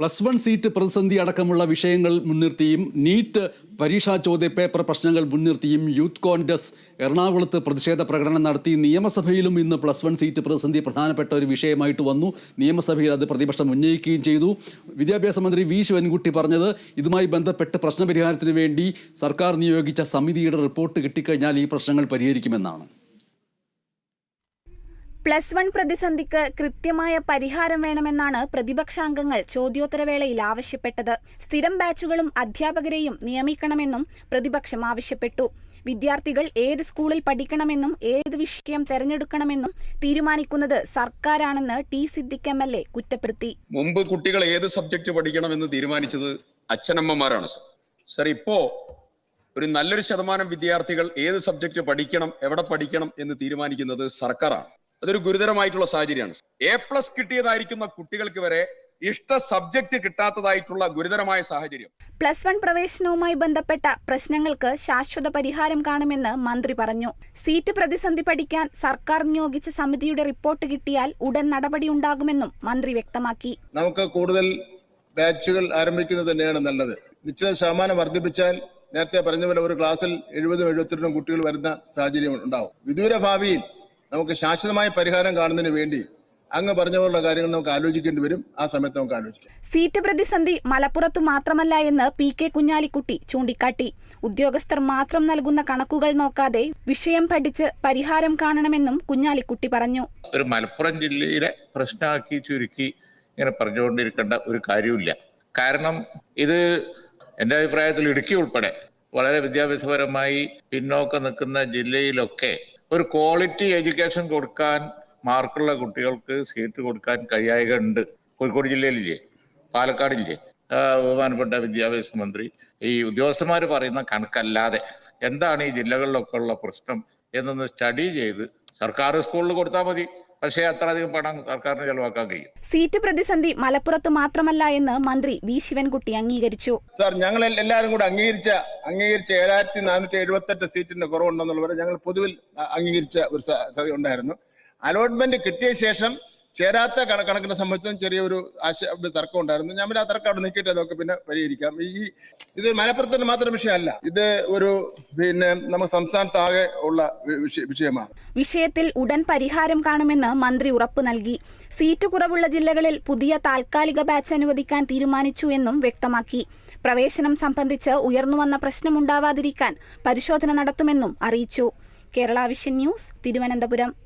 Plus one seat പ്രതിസന്ധി അടക്കമുള്ള വിഷയങ്ങൾ മുൻനിർത്തിയും നീറ്റ് പരീക്ഷാ ചോദ്യപേപ്പർ പ്രശ്നങ്ങൾ മുൻനിർത്തിയും യൂത്ത് കോൺഗ്രസ് എറണാകുളത്ത് പ്രതിഷേധ പ്രകടനം നടത്തി. നിയമസഭയിലും ഇന്ന് പ്ലസ് വൺ സീറ്റ് പ്രതിസന്ധി പ്രധാനപ്പെട്ട ഒരു വിഷയമായിട്ട് വന്നു. നിയമസഭയിൽ അത് പ്രതിപക്ഷം ഉന്നയിക്കുകയും ചെയ്തു. വിദ്യാഭ്യാസ മന്ത്രി വി ശിവൻകുട്ടി പറഞ്ഞത് ഇതുമായി ബന്ധപ്പെട്ട് പ്രശ്നപരിഹാരത്തിന് വേണ്ടി സർക്കാർ നിയോഗിച്ച സമിതിയുടെ റിപ്പോർട്ട് കിട്ടിക്കഴിഞ്ഞാൽ ഈ പ്രശ്നങ്ങൾ പരിഹരിക്കുമെന്നാണ്. പ്ലസ് വൺ പ്രതിസന്ധിക്ക് കൃത്യമായ പരിഹാരം വേണമെന്നാണ് പ്രതിപക്ഷാംഗങ്ങൾ ചോദ്യോത്തരവേളയിൽ ആവശ്യപ്പെട്ടത്. സ്ഥിരം ബാച്ചുകളും അധ്യാപകരെയും നിയമിക്കണമെന്നും പ്രതിപക്ഷം ആവശ്യപ്പെട്ടു. വിദ്യാർത്ഥികൾ ഏത് സ്കൂളിൽ പഠിക്കണമെന്നും ഏത് വിഷയം തെരഞ്ഞെടുക്കണമെന്നും തീരുമാനിക്കുന്നത് സർക്കാരാണെന്ന് T Siddique M L A കുറ്റപ്പെടുത്തി. മുമ്പ് കുട്ടികൾ ഏത് സബ്ജക്ട് പഠിക്കണമെന്ന് തീരുമാനിച്ചത് അച്ഛനമ്മമാരാണ് സർ. സർ ഇപ്പോ ഒരു നല്ലൊരു ശതമാനം വിദ്യാർത്ഥികൾ ഏത് സബ്ജക്ട് പഠിക്കണം എവിടെ പഠിക്കണം എന്ന് തീരുമാനിക്കുന്നത് സർക്കാരാണ്. അതൊരു ഗുരുതരമായിട്ടുള്ള സാഹചര്യമാണ്. എ പ്ലസ് കിട്ടിയതായിരിക്കുന്ന കുട്ടികൾക്ക് വരെ ഇഷ്ട സബ്ജക്ട് കിട്ടാത്തതായിട്ടുള്ള ഗുരുതരമായ സാഹചര്യം. പ്ലസ് വൺ പ്രവേശനവുമായി ബന്ധപ്പെട്ട പ്രശ്നങ്ങൾക്ക് ശാശ്വത പരിഹാരം കാണുമെന്ന് മന്ത്രി പറഞ്ഞു. സീറ്റ് പ്രതിസന്ധി പഠിക്കാൻ സർക്കാർ നിയോഗിച്ച സമിതിയുടെ റിപ്പോർട്ട് കിട്ടിയാൽ ഉടൻ നടപടി ഉണ്ടാകുമെന്നും മന്ത്രി വ്യക്തമാക്കി. നമുക്ക് കൂടുതൽ ബാച്ചുകൾ ആരംഭിക്കുന്നത് തന്നെയാണ് നല്ലത്. നിശ്ചിത ശതമാനം വർദ്ധിപ്പിച്ചാൽ നേരത്തെ പറഞ്ഞ പോലെ ഒരു ക്ലാസ്സിൽ എഴുപതും എഴുപത്തിരണ്ടും കുട്ടികൾ വരുന്ന സാഹചര്യം ഉണ്ടാവും. വിദൂര ഭാവിയിൽ നമുക്ക് ശാശ്വതമായ പരിഹാരം കാണുന്നതിന് വേണ്ടി അങ്ങ് പറഞ്ഞ പോലുള്ള കാര്യങ്ങൾ നമുക്ക് ആലോചിക്കേണ്ടി വരും. ആ സമയത്ത് നമുക്ക് ആലോചിക്കാം. സീറ്റ് പ്രതിസന്ധി മലപ്പുറത്ത് മാത്രമല്ല എന്ന് പി കെ കുഞ്ഞാലിക്കുട്ടി ചൂണ്ടിക്കാട്ടി. ഉദ്യോഗസ്ഥർ മാത്രം നൽകുന്ന കണക്കുകൾ നോക്കാതെ വിഷയം പഠിച്ച് പരിഹാരം കാണണമെന്നും കുഞ്ഞാലിക്കുട്ടി പറഞ്ഞു. ഒരു മലപ്പുറം ജില്ലയിലെ പ്രശ്നമാക്കി ചുരുക്കി ഇങ്ങനെ പറഞ്ഞുകൊണ്ടിരിക്കേണ്ട ഒരു കാര്യമില്ല കാരണം ഇത് എന്റെ അഭിപ്രായത്തിൽ ഇടുക്കി ഉൾപ്പെടെ വളരെ വിദ്യാഭ്യാസപരമായി പിന്നോക്കം നിൽക്കുന്ന ജില്ലയിലൊക്കെ ഒരു ക്വാളിറ്റി എഡ്യൂക്കേഷൻ കൊടുക്കാൻ മാർക്കുള്ള കുട്ടികൾക്ക് സീറ്റ് കൊടുക്കാൻ കഴിയായക ഉണ്ട് കോഴിക്കോട് ജില്ലയിലില്ലേ? പാലക്കാടില്ലേ? ബഹുമാനപ്പെട്ട വിദ്യാഭ്യാസ മന്ത്രി ഈ ഉദ്യോഗസ്ഥന്മാർ പറയുന്ന കണക്കല്ലാതെ എന്താണ് ഈ ജില്ലകളിലൊക്കെ ഉള്ള പ്രശ്നം എന്നൊന്ന് സ്റ്റഡി ചെയ്ത് സർക്കാർ സ്കൂളിൽ കൊടുത്താൽ മതി. പക്ഷേ അത്ര അധികം പണം സർക്കാരിന് ചെലവാക്കാൻ കഴിയും. സീറ്റ് പ്രതിസന്ധി മലപ്പുറത്ത് മാത്രമല്ല എന്ന് മന്ത്രി വി ശിവൻകുട്ടി അംഗീകരിച്ചു. സാർ ഞങ്ങൾ എല്ലാവരും കൂടെ അംഗീകരിച്ച അംഗീകരിച്ച ഏഴായിരത്തി നാനൂറ്റി എഴുപത്തെട്ട് സീറ്റിന്റെ കുറവുണ്ടെന്നുള്ളവരെ ഞങ്ങൾ പൊതുവിൽ അംഗീകരിച്ച ഒരു ഉണ്ടായിരുന്നു. അലോട്ട്മെന്റ് കിട്ടിയ ശേഷം ചേരാത്ത കണ- കണക്കിനെ സംബന്ധിച്ചും ചെറിയൊരു ആശ തർക്കം ഉണ്ടായിരുന്നു. ഞാൻ പിന്നെ ആ തർക്കം അവിടെ നിൽക്കട്ടെ അതൊക്കെ പിന്നെ പരിഹരിക്കാം. ഈ ഇത് മലപ്പുറത്തിന് മാത്രം വിഷയമല്ല. ഇത് ഒരു പിന്നെ നമ്മുടെ സംസ്ഥാനത്താകെ ഉള്ള വിഷയമാണ്. വിഷയത്തിൽ ഉടൻ പരിഹാരം കാണുമെന്ന് മന്ത്രി ഉറപ്പ് നൽകി. സീറ്റ് കുറവുള്ള ജില്ലകളിൽ പുതിയ താൽക്കാലിക ബാച്ച് അനുവദിക്കാൻ തീരുമാനിച്ചു എന്നും വ്യക്തമാക്കി. പ്രവേശനം സംബന്ധിച്ച് ഉയർന്നുവന്ന പ്രശ്നമുണ്ടാവാതിരിക്കാൻ പരിശോധന നടത്തുമെന്നും അറിയിച്ചു. Kerala vision news Thiruvananthapuram.